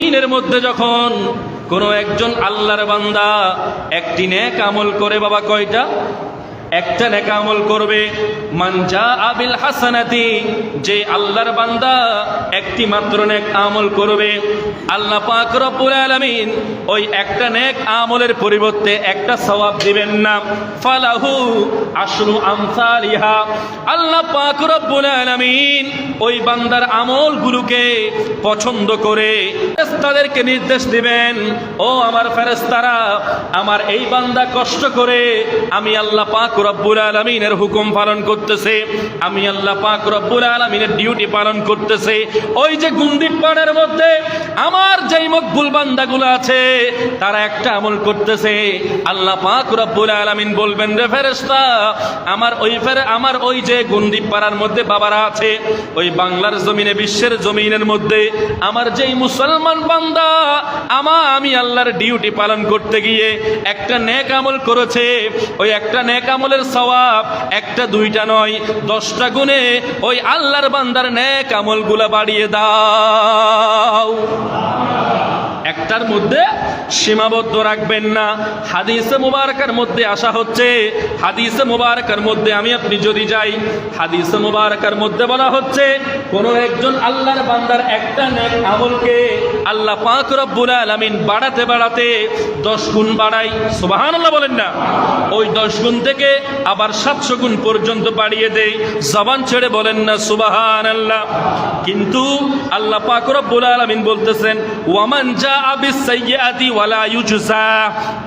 দিনের মধ্যে যখন কোনো একজন আল্লাহর বান্দা একটি নেক আমল করে বাবা কয়টা? একটা নেক আমল করবে। মানজা আবিল হাসানাতি, যে আল্লাহর বান্দা একটি মাত্র নেক আমল করবে। আল্লাহ পাক রব্বুল আলামিন ওই একটা নেক আমলের পরিবর্তে একটা সওয়াব দিবেন না। ফালাহু আশরু আমসালিহা। আল্লাহ পাক রব্বুল আলামিন ওই বান্দার আমলগুলোকে পছন্দ করে ফেরেশতাদেরকে নির্দেশ দিবেন, ও আমার ফেরেশতারা, আমার এই বান্দা কষ্ট করে আমি আল্লাহ পাক রব্বুল আলামিনের হুকুম পালন করতেছে। আমি আল্লাহ পাক রব্বুল আলামিনের ডিউটি পালন করতেছে। ওই যে পাড়ের মধ্যে আমার যেই মকবুল বান্দাগুলো আছে, তারা একটা আমল করতেছে। আল্লাহ পাক রব্বুল আলামিন বলবেন, রে ফেরেশতা, আমার ওই ফেরে, আমার ওই যে গুন্দিপ পাড়ার মধ্যে বাবারা আছে, ওই বাংলার জমিনে, বিশ্বের জমিনের মধ্যে আমার যেই মুসলমান বান্দা, আমা, আমি আল্লাহর ডিউটি পালন করতে গিয়ে একটা নেক আমল করেছে। ওই একটা নেক আমলের সওয়াব একটা দুইটা নয় দশটা গুণে ওই আল্লাহর বান্দার নেক আমলগুলা বাড়িয়ে দাও। একটার মধ্যে সীমাবদ্ধ রাখবেন না। হাদিসে মুবারকার মধ্যে আসা হচ্ছে, হাদিসে মুবারকার মধ্যে আমি আপনি যদি যাই, হাদিসে মুবারকার মধ্যে বলা হচ্ছে, কোন একজন আল্লাহর বান্দার একটা নেক আমলকে আল্লাহ পাক রব্বুল আলামিন বাড়াতে বাড়াতে দশ গুণ বাড়াই সুবহানাল্লাহ বলেন না। ওই দশ গুণ থেকে আবার সাতশো গুণ পর্যন্ত বাড়িয়ে দেয়। জবান ছেড়ে বলেন না, সুবহানাল্লাহ। কিন্তু আল্লাহ পাক রব্বুল আলামিন বলতেছেন ওয়ামান যা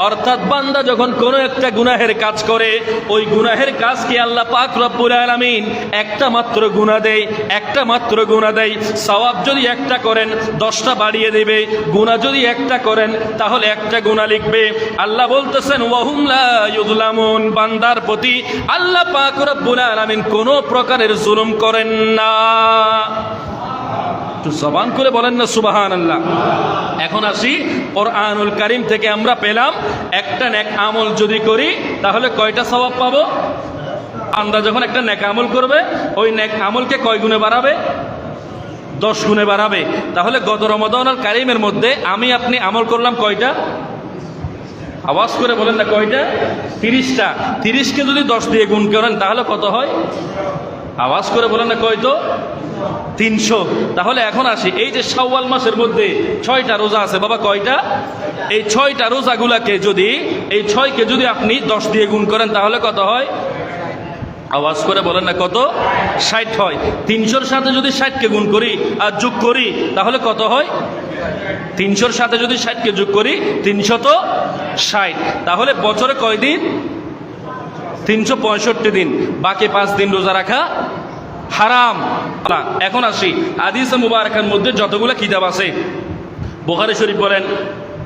অর্থাৎ বান্দা যখন কোনো একটা গুনাহের কাজ করে, ওই গুনাহের কাজকে আল্লাহ পাক রব্বুল আলামিন একটা মাত্র গুনাহ দেয়, একটা মাত্র গুনাহ দেয়। সওয়াব যদি একটা করেন, দশটা বাড়িয়ে দেবে। গুনাহ যদি একটা করেন, তাহলে একটা গুনাহ লিখবে। আল্লাহ বলতেছেন, ওয়াহুম লা বান্দার প্রতি আল্লাহ পাক রব্বুল আলামিন কোনো প্রকারের জুলুম করেন না। একটু জবান করে বলেন না সুবাহান আল্লাহ এখন আসি ওর আনুল কারিম থেকে আমরা পেলাম, একটা ন্যাক আমল যদি করি, তাহলে কয়টা স্বভাব পাবো? আমরা যখন একটা ন্যাক আমল করবে, ওই নেক আমলকে কয় গুণে বাড়াবে? দশ গুণে বাড়াবে। তাহলে গত রমদানুল কারিমের মধ্যে আমি আপনি আমল করলাম কয়টা? আওয়াজ করে বলেন না, কয়টা? তিরিশটা। তিরিশকে যদি দশ দিয়ে গুণ করেন, তাহলে কত হয়? আওয়াজ করে বলেন না কয়তো তিনশো। তাহলে এখন আসি। এই যে শাওয়াল মাসের মধ্যে ছয়টা রোজা আছে, বাবা কয়টা? এই ছয়টা রোজাগুলাকে যদি, এই ছয়কে যদি আপনি দশ দিয়ে গুণ করেন, তাহলে কত হয়? আওয়াজ করে বলেন না কত? ষাট হয়। তিনশোর সাথে যদি ষাটকে গুণ করি আর যোগ করি, তাহলে কত হয়? তিনশোর সাথে যদি ষাটকে যোগ করি তিনশো তো ষাট। তাহলে বছরে কয় দিন তিনশো পঁয়ষট্টি দিন, বাকি পাঁচ দিন রোজা রাখা হারাম। এখন আসি। আদিস মুবারকের মধ্যে যতগুলো কিতাব আছে, বোখারি শরীফ বলেন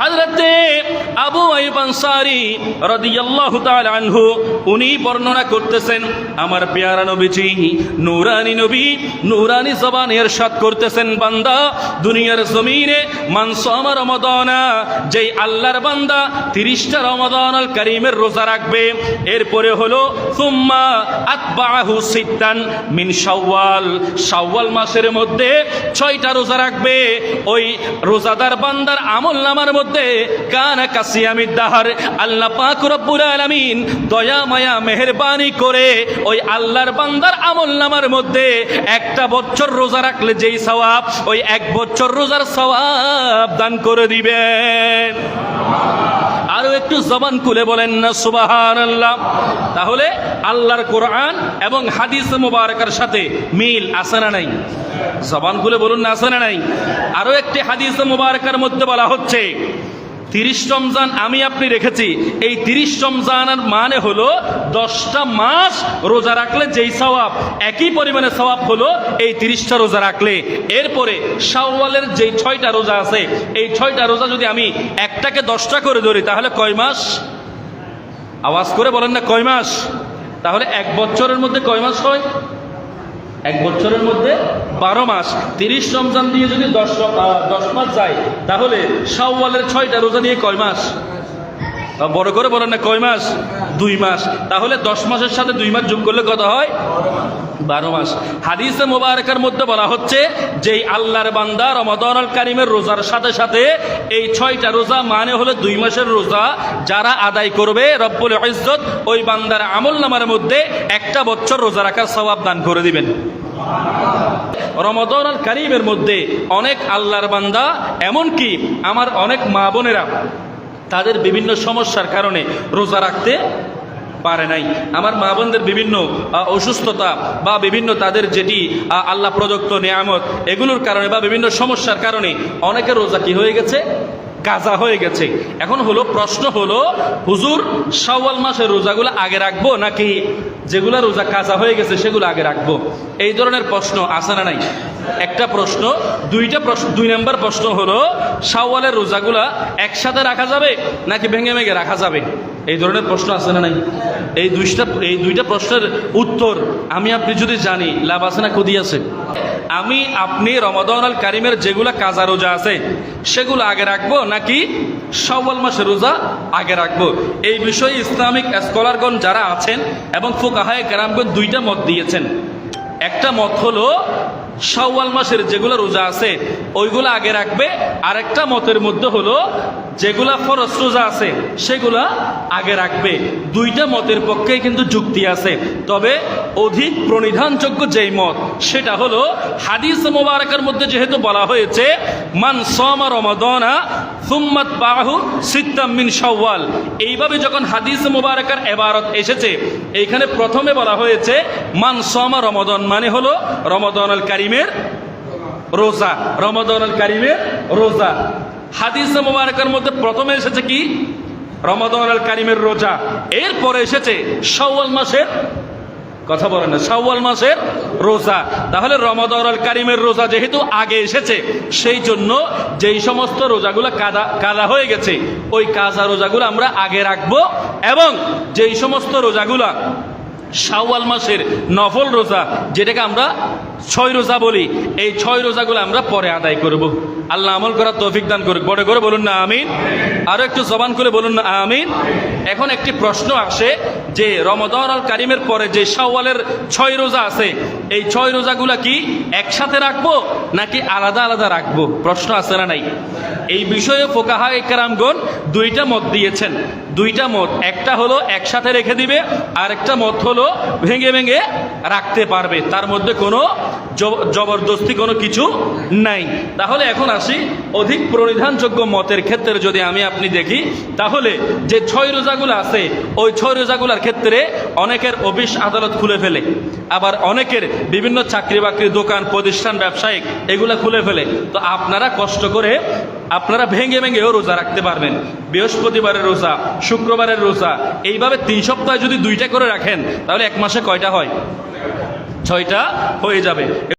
হযরতে আবু আইয়ুব আনসারী রাদিয়াল্লাহু তাআলা আনহু, উনি বর্ণনা করতেছেন, আমার পেয়ারা নবীজি, নূরানী নবী, নূরানী করতেছেন বান্দা, দুনিয়ার জমিনে মান যেই আল্লাহর বান্দা 30টা রমাদানুল কারীমের রোজা রাখবে। এরপরে হলো, সুম্মা আতবাহু সিত্তান মিন শাওয়াল। শাওয়াল মাসের মধ্যে ছয়টা রোজা রাখবে। ওই রোজাদার বান্দার আমল নামার মধ্যে, কানা কাসিয়ামিদ দাহার, আল্লাহ দয়া, মায়া করে ওই আল্লাহর বান্দার আমল নামার মধ্যে একটা বছর রোজা রাখলে যেই ওই এক বছর রোজার দান করে দিবেন। আরও একটু জবান খুলে বলেন না সুবাহান আল্লাহ তাহলে আল্লাহর কোরআন এবং হাদিস মুবারকের সাথে মিল আছে না নাই? জবান খুলে বলুন না, আছে না নাই? আরও একটি হাদিস মুবারকের মধ্যে বলা হচ্ছে তিরিশ রমজান আমি আপনি রেখেছি। এই তিরিশ রমজানের মানে হলো দশটা মাস রোজা রাখলে যেই সওয়াব, একই পরিমাণে সওয়াব হলো এই তিরিশটা রোজা রাখলে। এরপরে শাওয়ালের যেই ছয়টা রোজা আছে, এই ছয়টা রোজা যদি আমি একটাকে দশটা করে ধরি, তাহলে কয় মাস? আওয়াজ করে বলেন না, কয় মাস? তাহলে এক বছরের মধ্যে কয় মাস হয়? এক বছরের মধ্যে বারো মাস, তিরিশ রমজান দিয়ে যদি দশ দশ মাস যায়, তাহলে শাওয়ালের ছয়টা রোজা দিয়ে কয় মাস? বড় করে বলেন না, কয় মাস? দুই মাস। তাহলে দশ মাসের সাথে দুই মাস যোগ করলে কত হয়? বারো মাস। হাদিসে মোবারকের মধ্যে বলা হচ্ছে, যেই আল্লাহর বান্দা রমাদান আল কারিমের রোজার সাথে সাথে এই ছয়টা রোজা মানে হলো দুই মাসের রোজা, যারা আদায় করবে রব্বুল ইজ্জত, ওই বান্দার আমল নামার মধ্যে একটা বছর রোজা রাখার সওয়াব দান করে দিবেন। রমাদান আল কারিমের মধ্যে অনেক আল্লাহর বান্দা, এমনকি আমার অনেক মা বোনেরা, তাদের বিভিন্ন সমস্যার কারণে রোজা রাখতে পারে নাই। আমার মা বোনদের বিভিন্ন অসুস্থতা বা বিভিন্ন তাদের যেটি আল্লাহ প্রদত্ত নিয়ামত, এগুলোর কারণে বা বিভিন্ন সমস্যার কারণে অনেকের রোজা কি হয়ে গেছে? কাজা হয়ে গেছে। এখন হলো, প্রশ্ন হলো, হুজুর শাওয়াল মাসের রোজাগুলো আগে রাখব নাকি যেগুলো রোজা কাজা হয়ে গেছে সেগুলো আগে রাখব? এই ধরনের প্রশ্ন আছে না নাই? একটা প্রশ্ন, দুইটা প্রশ্ন, দুই নম্বর প্রশ্ন হলো, শাওয়ালের রোজাগুলা একসাথে রাখা যাবে নাকি ভেঙে ভেঙে রাখা যাবে? এই ধরনের প্রশ্ন আছে না নাই? এই দুইটা এই দুইটা প্রশ্নের উত্তর আমি আপনি যদি জানি, লাভ আছে না ক্ষতি আছে? আমি আপনি রমাদান আল কারিমের যেগুলা কাজা রোজা আছে, সেগুলো আগে রাখব নাকি শাওয়াল মাসের রোজা আগে রাখব? এই বিষয়ে ইসলামিক স্কলারগণ যারা আছেন এবং ফুকাহায় কেরামগণ দুইটা মত দিয়েছেন। একটা মত হলো শাওয়াল মাসের যেগুলো রোজা আছে, ওইগুলো আগে রাখবে। আরেকটা মতের মধ্যে হলো, যেগুলা ফরজ রোজা আছে, সেগুলা আগে রাখবে। দুইটা মতের পক্ষে কিন্তু যুক্তি আছে। তবে অধিক প্রণিধানযোগ্য যেই মত, সেটা হলো, হাদিস মোবারকের মধ্যে যেহেতু বলা হয়েছে, মান সমা রমাদনা সুম্মাত বাহু সিত্তাম সওয়াল এইভাবে যখন হাদিস মোবারকের এবারত এসেছে, এইখানে প্রথমে বলা হয়েছে, মান সমা রমাদন মানে হলো রমাদন আল কারিমের রোজা রমাদন আল কারিমের রোজা। হাদিস মোবারকের মধ্যে প্রথমে এসেছে কি? রমাদন আল কারিমের রোজা। এরপরে এসেছে সওয়াল মাসের কথা বলেন না সাওয়াল মাসের রোজা। তাহলে রমদর আল কারিমের রোজা যেহেতু আগে এসেছে, সেই জন্য যেই সমস্ত রোজাগুলো কাদা কাদা হয়ে গেছে, ওই কাজা রোজাগুলো আমরা আগে রাখব এবং যেই সমস্ত রোজাগুলো শাওয়াল মাসের নফল রোজা, যেটাকে আমরা ছয় রোজা বলি, এই ছয় রোজাগুলো আমরা পরে আদায় করব। আল্লাহ আমল করার তৌফিক দান করুক। বড় করে বলুন না আমিন। আরও একটু জবান করে বলুন না আমিন। এখন একটি প্রশ্ন আসে যে রমদান আল কারিমের পরে যে শাওয়ালের ছয় রোজা আছে, এই ছয় রোজাগুলা কি একসাথে রাখব নাকি আলাদা আলাদা রাখব? প্রশ্ন আছে না নাই? এই বিষয়ে ফোকাহা একরামগণ দুইটা মত দিয়েছেন। দুইটা মত, একটা হলো একসাথে রেখে দিবে আর একটা মত হলো ভেঙে ভেঙে রাখতে পারবে। তার মধ্যে কোনো জবরদস্তি কোনো কিছু নাই। তাহলে এখন আসি অধিক প্রণিধানযোগ্য মতের ক্ষেত্রে যদি আমি আপনি দেখি, তাহলে যে ছয় রোজাগুলো আছে, ওই ছয় রোজাগুলোর ক্ষেত্রে অনেকের অফিস আদালত খুলে ফেলে। আবার অনেকের বিভিন্ন চাকরি বাকরি দোকান, প্রতিষ্ঠান, ব্যবসায়িক, এগুলো খুলে ফেলে। তো আপনারা কষ্ট করে আপনারা ভেঙে ভেঙেও রোজা রাখতে পারবেন। বৃহস্পতিবারের রোজা, শুক্রবারের রোজা, এইভাবে তিন সপ্তাহে যদি দুইটা করে রাখেন, তাহলে এক মাসে কয়টা হয়? ছয়টা হয়ে যাবে।